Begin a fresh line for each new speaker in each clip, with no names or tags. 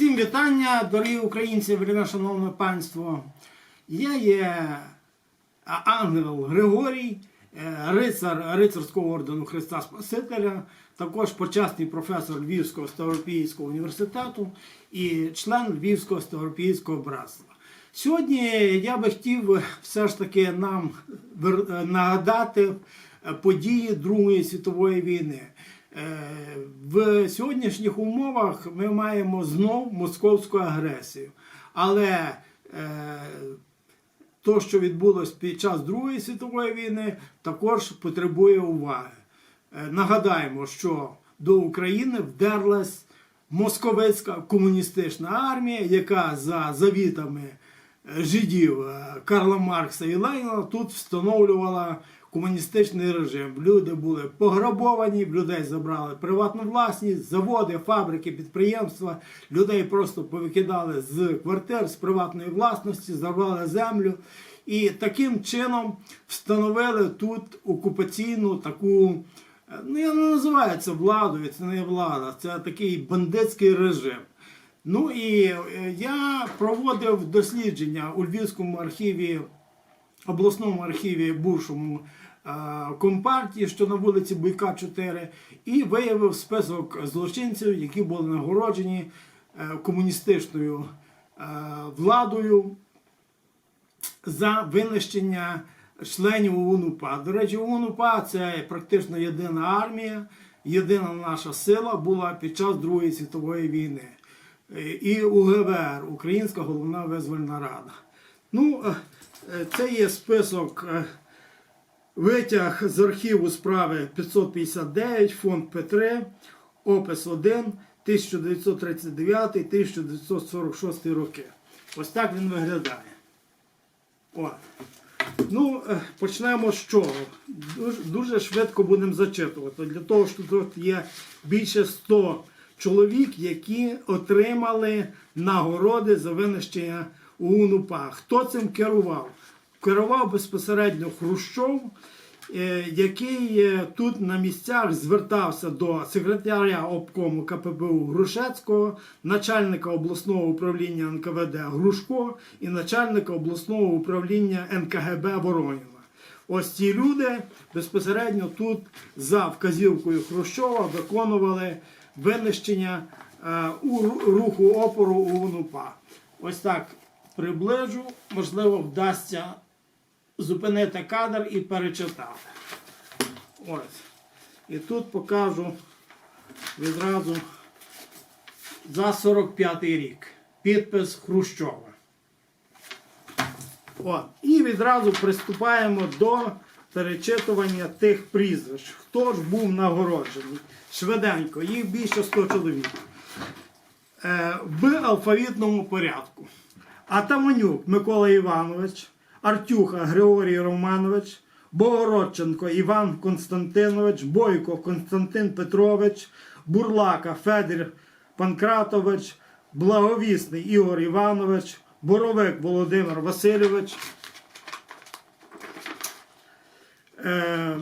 Всім вітання, дорогі українці, вельми шановне панство. Я є ангел Григорій, е, рицар рицарського ордену Христа Спасителя, також почесний професор Львівського Ставропійського університету і член Львівського Ставропійського братства. Сьогодні я би хотів все ж таки нам нагадати події Другої світової війни. Е, В сьогоднішніх умовах ми маємо знов московську агресію. Але е, то, що відбулося під час Другої світової війни, також потребує уваги. Е, Нагадаємо, що до України вдерлась московицька комуністична армія, яка за завітами жидів Карла Маркса і Леніна тут встановлювала комуністичний режим. Люди були пограбовані, людей забрали приватну власність, заводи, фабрики, підприємства. Людей просто повикидали з квартир, з приватної власності, зарвали землю. І таким чином встановили тут окупаційну таку. Ну, я не називаю це владою, це не влада, це такий бандитський режим. Ну і е, я проводив дослідження у Львівському архіві, обласному архіві бувшому компартії, що на вулиці Буйка 4, і виявив список злочинців, які були нагороджені е, комуністичною е, владою за винищення членів ОУН-УПА. До речі, ОУН-УПА це практично єдина армія, єдина наша сила була під час Другої світової війни. Е, І УГВР, Українська головна визвольна рада. Ну, е, е, це є список е, витяг з архіву справи 559, фонд П3, опис 1, 1939-1946 роки. Ось так він виглядає. От. Ну, е, почнемо з чого. Дуже, дуже швидко будемо зачитувати. Для того, що тут є більше 100 чоловік, які отримали нагороди за винищення УНУПА. Хто цим керував? Керував безпосередньо Хрущов, е, який е, тут на місцях звертався до секретаря обкому КПБУ Грушецького, начальника обласного управління НКВД Грушко і начальника обласного управління НКГБ Вороніна. Ось ці люди безпосередньо тут за вказівкою Хрущова виконували винищення е, у руху опору у УНУПА. Ось так приближу, можливо, вдасться зупинити кадр і перечитати. Ось. І тут покажу відразу за 45-й рік. Підпис Хрущова. От. І відразу приступаємо до перечитування тих прізвищ. Хто ж був нагороджений? Швиденько, їх більше 100 чоловік. Е, в алфавітному порядку. Атаманюк Микола Іванович, Артюха Григорій Романович, Богородченко Іван Константинович, Бойко Константин Петрович, Бурлака Федір Панкратович, Благовісний Ігор Іванович, Боровик Володимир Васильович. Е,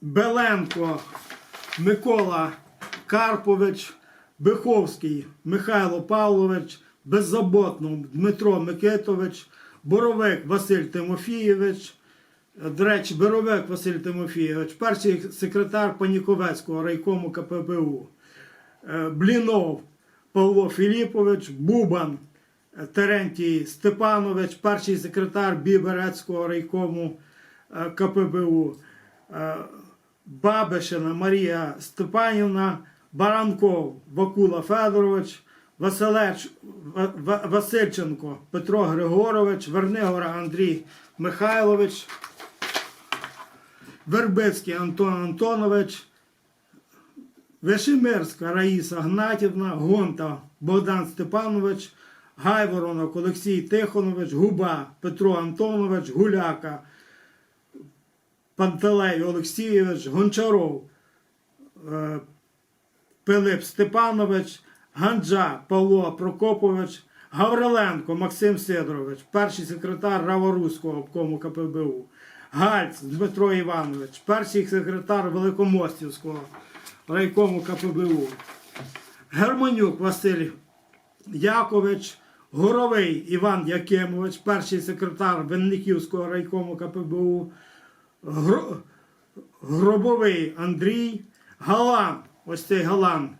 Беленко Микола Карпович, Биховський Михайло Павлович, Беззаботно Дмитро Микитович, Боровик Василь Тимофійович. До речі, Боровик Василь Тимофійович, перший секретар Паніковецького райкому КПБУ. Е, Блінов Павло Філіпович, Бубан Терентій Степанович, перший секретар Біберецького райкому е, КПБУ. Е, Бабишина Марія Степанівна, Баранков Вакула Федорович, Василеч, Ва- Ва- Васильченко Петро Григорович, Вернигора Андрій Михайлович, Вербицький Антон Антонович, Вишемирська Раїса Гнатівна, Гонта Богдан Степанович, Гайворонок Олексій Тихонович, Губа Петро Антонович, Гуляка Пантелей Олексійович, Гончаров е, Пилип Степанович, Ганджа Павло Прокопович, Гавриленко Максим Сидорович, перший секретар Раворуського обкому КПБУ, Гальц Дмитро Іванович, перший секретар Великомостівського райкому КПБУ, Германюк Василь Якович, Горовий Іван Якимович, перший секретар Винниківського райкому КПБУ, Гро- Гробовий Андрій, Галан, ось цей Галан,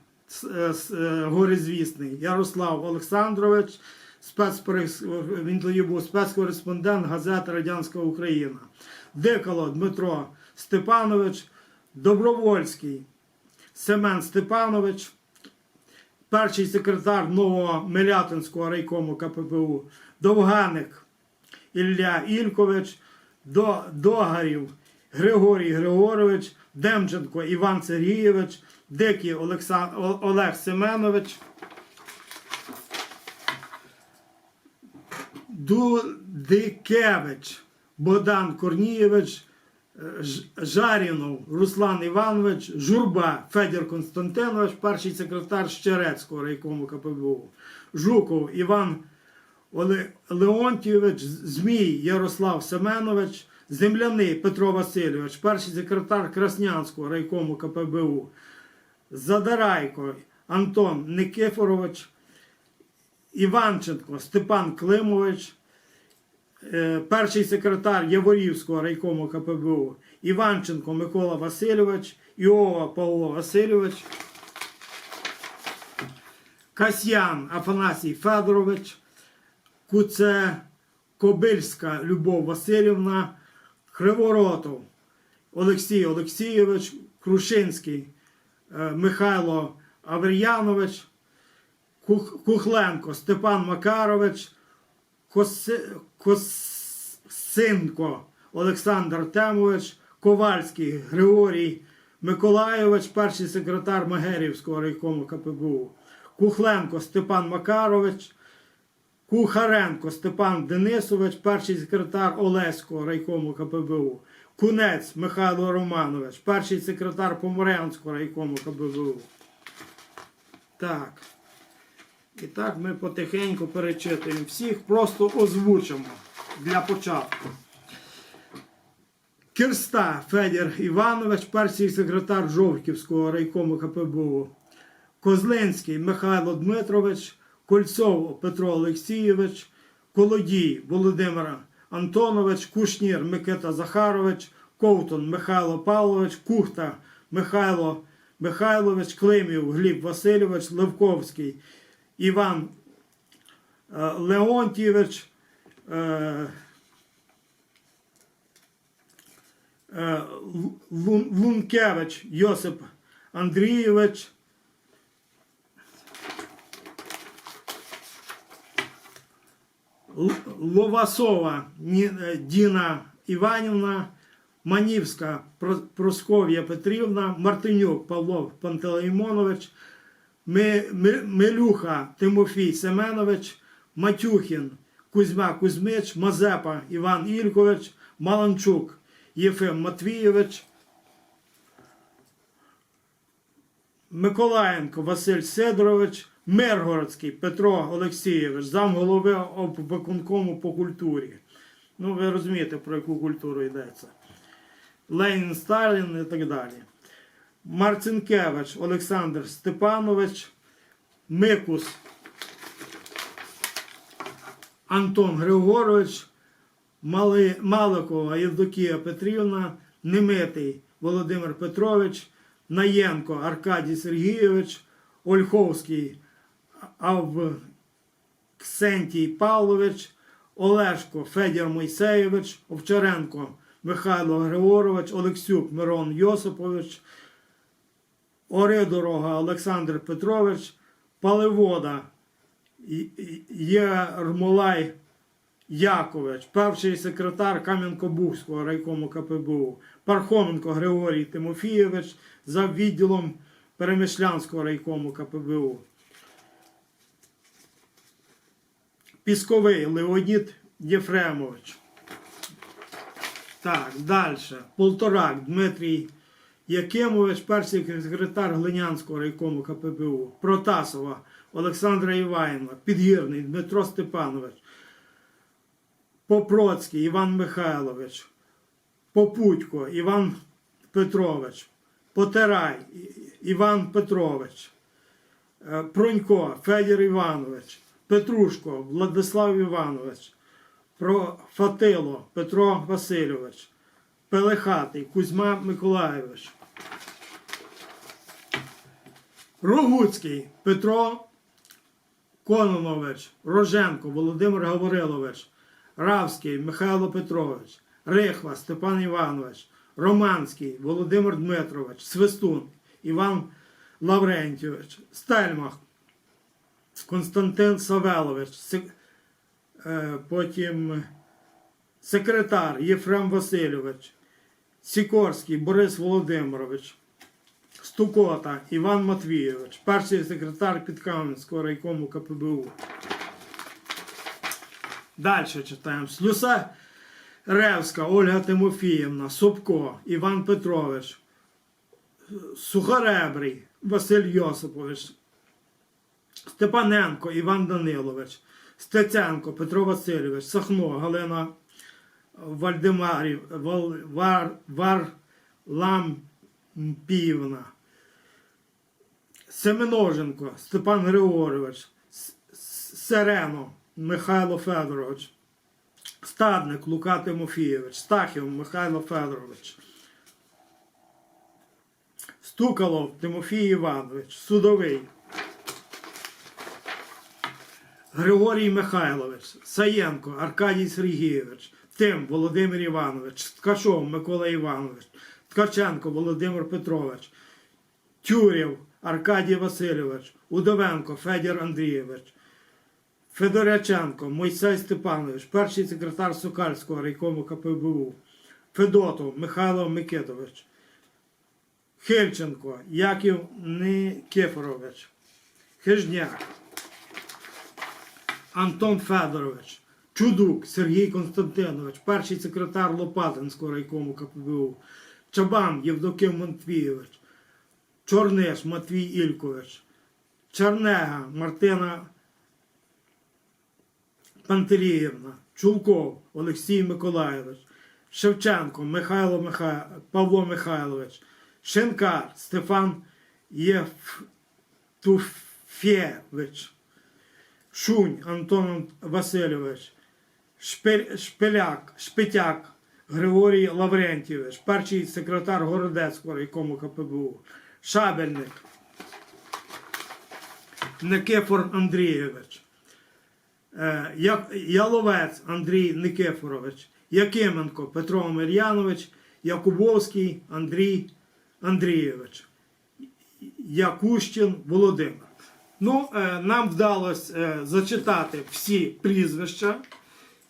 горизвісний, Ярослав Олександрович, спецперес- він тоді був спецкореспондент газети Радянська Україна, Дикало Дмитро Степанович, Добровольський Семен Степанович, перший секретар нового Мелятинського райкому КППУ, Довганик Ілля Ількович, Догарів Григорій Григорович, Демченко Іван Сергійович, Дикий Олексан... Олег Семенович, Дудикевич Богдан Корнієвич, е, Жарінов Руслан Іванович, Журба Федір Константинович, перший секретар Щерецького райкому КПБУ, Жуков Іван Оле- Леонтійович, Змій Ярослав Семенович, Земляний Петро Васильович, перший секретар Краснянського райкому КПБУ, Задарайко Антон Никифорович, Іванченко Степан Климович, е, перший секретар Яворівського райкому КПБУ, Іванченко Микола Васильович, Іова Павло Васильович, Касьян Афанасій Федорович, Куце Кобильська Любов Васильівна, Криворотов Олексій Олексійович, Крушинський Михайло Авер'янович, Кух- Кухленко Степан Макарович, Коси- Косинко Олександр Темович, Ковальський Григорій Миколайович, перший секретар Магерівського райкому КПБУ, Кухленко Степан Макарович, Кухаренко Степан Денисович, перший секретар Олеського райкому КПБУ, Кунець Михайло Романович, перший секретар Поморянського райкому КПБУ. Так. І так ми потихеньку перечитуємо всіх, просто озвучимо для початку. Кирста Федір Іванович, перший секретар Жовківського райкому КПБУ. Козлинський Михайло Дмитрович, Кольцов Петро Олексійович, Колодій Володимир Антонович, Кушнір Микита Захарович, Ковтун Михайло Павлович, Кухта Михайло Михайлович, Климів Гліб Васильович, Левковський Іван е, Леонтійович, е, е, Лун- Лункевич Йосип Андрійович, Ловасова е, Діна Іванівна, Манівська Про- Просков'я Петрівна, Мартинюк Павло Пантелеймонович, Ми- Ми- Милюха Тимофій Семенович, Матюхін Кузьма Кузьмич, Мазепа Іван Ількович, Маланчук Єфим Матвійович, Миколаєнко Василь Сидорович, Миргородський Петро Олексійович, замголови обвиконкому по культурі. Ну, ви розумієте, про яку культуру йдеться. Ленін Сталін і так далі. Марцинкевич Олександр Степанович, Микус Антон Григорович, Мали- Маликова Євдокія Петрівна, Немитий Володимир Петрович, Наєнко Аркадій Сергійович, Ольховський Авксентій Павлович, Олешко Федір Мойсеєвич, Овчаренко Михайло Григорович, Олексюк Мирон Йосипович, Оридорога Олександр Петрович, Паливода Єрмолай Якович, перший секретар Кам'янко-Бузького райкому КПБУ, Пархоменко Григорій Тимофійович за відділом Перемишлянського райкому КПБУ. Пісковий Леонід Єфремович. Так, далі. Полторак Дмитрій Якимович, перший секретар Глинянського райкому КПБУ. Протасова Олександра Іванівна, Підгірний Дмитро Степанович, Попроцький Іван Михайлович, Попутько Іван Петрович, Потирай І- Іван Петрович, е, Пронько Федір Іванович, Петрушко Владислав Іванович, Фатило Петро Васильович, Пелехатий Кузьма Миколайович, Рогуцький Петро Кононович, Роженко Володимир Гаврилович, Равський Михайло Петрович, Рихва Степан Іванович, Романський Володимир Дмитрович, Свистун Іван Лаврентьович, Стельмах Константин Савелович, е, потім секретар Єфрем Васильович, Сікорський Борис Володимирович, Стукота Іван Матвійович, перший секретар Підкам'янського райкому КПБУ. Далі читаємо. Слюса Ревська Ольга Тимофіївна, Собко, Іван Петрович, Сухаребрий Василь Йосипович, Степаненко Іван Данилович, Стеценко Петро Васильович, Сахно Галина Вальдемарів, Вал, Вар, Варлампіївна, Семеноженко Степан Григорович, Серено Михайло Федорович, Стадник Лука Тимофійович, Стахів Михайло Федорович, Стукалов Тимофій Іванович, Судовий, Григорій Михайлович, Саєнко Аркадій Сергійович, Тим Володимир Іванович, Ткачов Микола Іванович, Ткаченко Володимир Петрович, Тюрєв Аркадій Васильович, Удовенко Федір Андрійович, Федоряченко Мойсей Степанович, перший секретар Сокальського райкому КПБУ, Федотов Михайло Микитович, Хильченко Яків Никифорович, Хижняк, Антон Федорович, Чудук Сергій Константинович, перший секретар Лопатинського райкому КПБУ, Чабан Євдоким Матвійович, Чорниш Матвій Ількович, Чернега Мартина Пантеліївна, Чулков Олексій Миколайович, Шевченко Михайло Миха... Павло Михайлович, Шинкар Стефан Євтуфєвич, Шунь Антон Васильович, Шпи- Шпиляк, Шпитяк Григорій Лаврентійович, перший секретар Городецького райкому КПБУ, Шабельник, Никифор Андрійович, е, Яловець Андрій Никифорович, Якименко Петро Мир'янович, Якубовський Андрій Андрійович, Якущин Володимир. Ну, е, нам вдалося е, зачитати всі прізвища,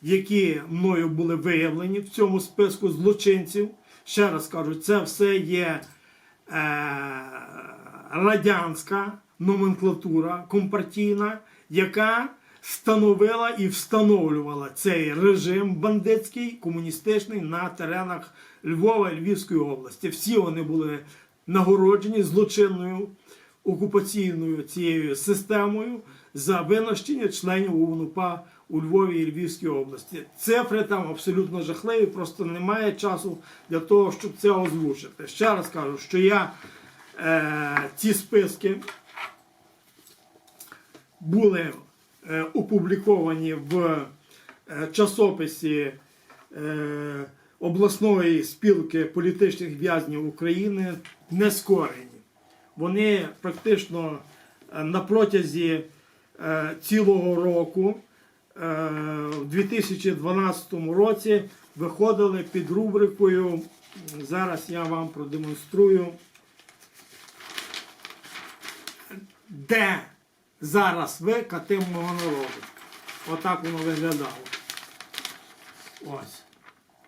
які мною були виявлені в цьому списку злочинців. Ще раз кажу, це все є е, радянська номенклатура компартійна, яка становила і встановлювала цей режим бандитський, комуністичний на теренах Львова і Львівської області. Всі вони були нагороджені злочинною окупаційною цією системою за винищення членів УНУПА у Львові і Львівській області. Цифри там абсолютно жахливі, просто немає часу для того, щоб це озвучити. Ще раз кажу, що я е, ці списки були е, опубліковані в е, часописі е, обласної спілки політичних в'язнів України нескорені. Вони практично е, на протязі е, цілого року, е, в 2012 році, виходили під рубрикою. Зараз я вам продемонструю, де зараз ви катим мого народу. Отак воно виглядало. Ось.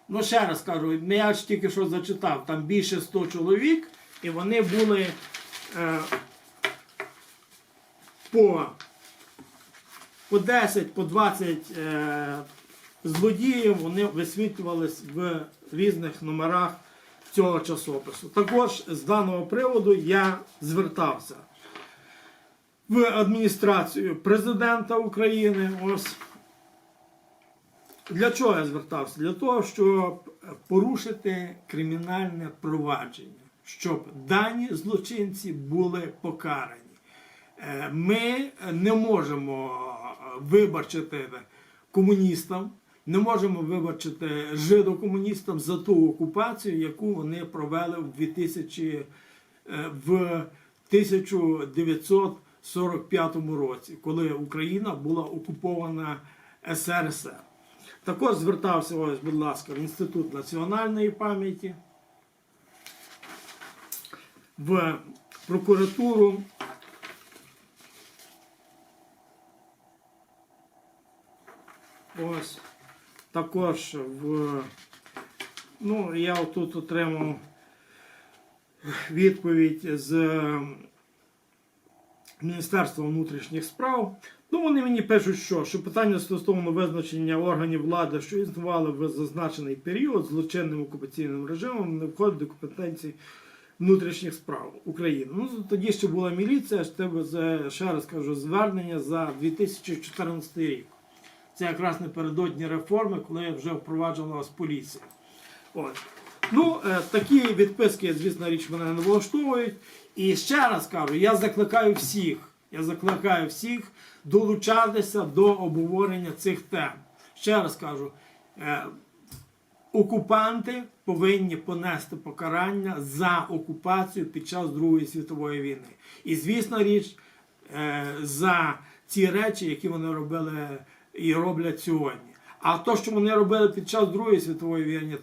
Ну, ще раз кажу, я ж тільки що зачитав, там більше 100 чоловік, і вони були по, по 10, по 20 е, злодіїв, вони висвітлювались в різних номерах цього часопису. Також з даного приводу я звертався в адміністрацію президента України. Ось. Для чого я звертався? Для того, щоб порушити кримінальне провадження, щоб дані злочинці були покарані. Е, Ми не можемо е, вибачити комуністам, не можемо вибачити жидокомуністам за ту окупацію, яку вони провели в 2000, е, в 1945 році, коли Україна була окупована СРСР. Також звертався ось, будь ласка, в Інститут національної пам'яті, в прокуратуру. Ось також в. Ну, я тут отримав відповідь з Міністерства внутрішніх справ. Ну, вони мені пишуть, що, що питання стосовно визначення органів влади, що існували в зазначений період злочинним окупаційним режимом, не входить до компетенції внутрішніх справ України. Ну, тоді ще була міліція, ще, за- ще раз кажу, звернення за 2014 рік. Це якраз напередодні реформи, коли вже впроваджувалась поліція. От. Ну, е, такі відписки, звісно, річ мене не влаштовують. І ще раз кажу, я закликаю всіх, я закликаю всіх долучатися до обговорення цих тем. Ще раз кажу, е, окупанти повинні понести покарання за окупацію під час Другої світової війни. І, звісно, річ, е, за ці речі, які вони робили і роблять сьогодні. А то, що вони робили під час Другої світової війни,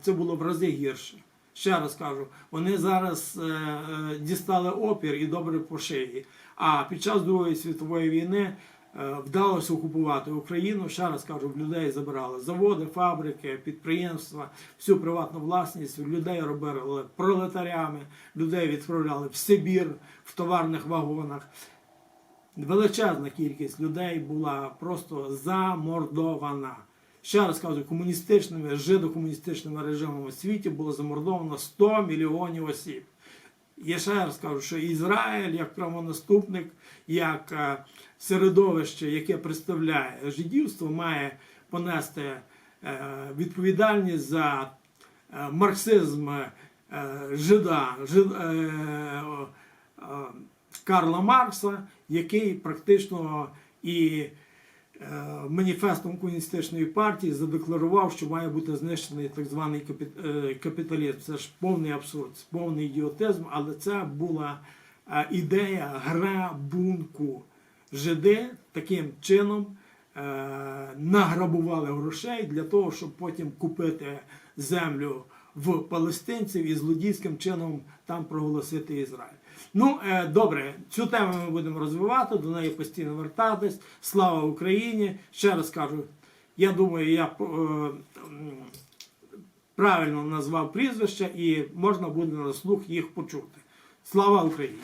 це було в рази гірше. Ще раз кажу, вони зараз е, е, дістали опір і добре по шиї. А під час Другої світової війни вдалося окупувати Україну. Ще раз кажу, в людей забирали заводи, фабрики, підприємства, всю приватну власність. Людей робили пролетарями, людей відправляли в Сибір в товарних вагонах величезна кількість людей була просто замордована. Ще раз кажу, комуністичними, жидокомуністичними режимами у світі було замордовано 100 мільйонів осіб. Я ще раз кажу, що Ізраїль як правонаступник, як е, середовище, яке представляє жидівство, має понести е, відповідальність за е, марксизм жида, жид, Карла Маркса, який практично і маніфестом комуністичної партії задекларував, що має бути знищений так званий е, капіталізм. Це ж повний абсурд, повний ідіотизм, але це була е, ідея грабунку. Жиди таким чином е, награбували грошей для того, щоб потім купити землю в палестинців і злодійським чином там проголосити Ізраїль. Ну, е, добре, цю тему ми будемо розвивати, до неї постійно вертатись. Слава Україні! Ще раз кажу, я думаю, я е, правильно назвав прізвища і можна буде на слух їх почути. Слава Україні!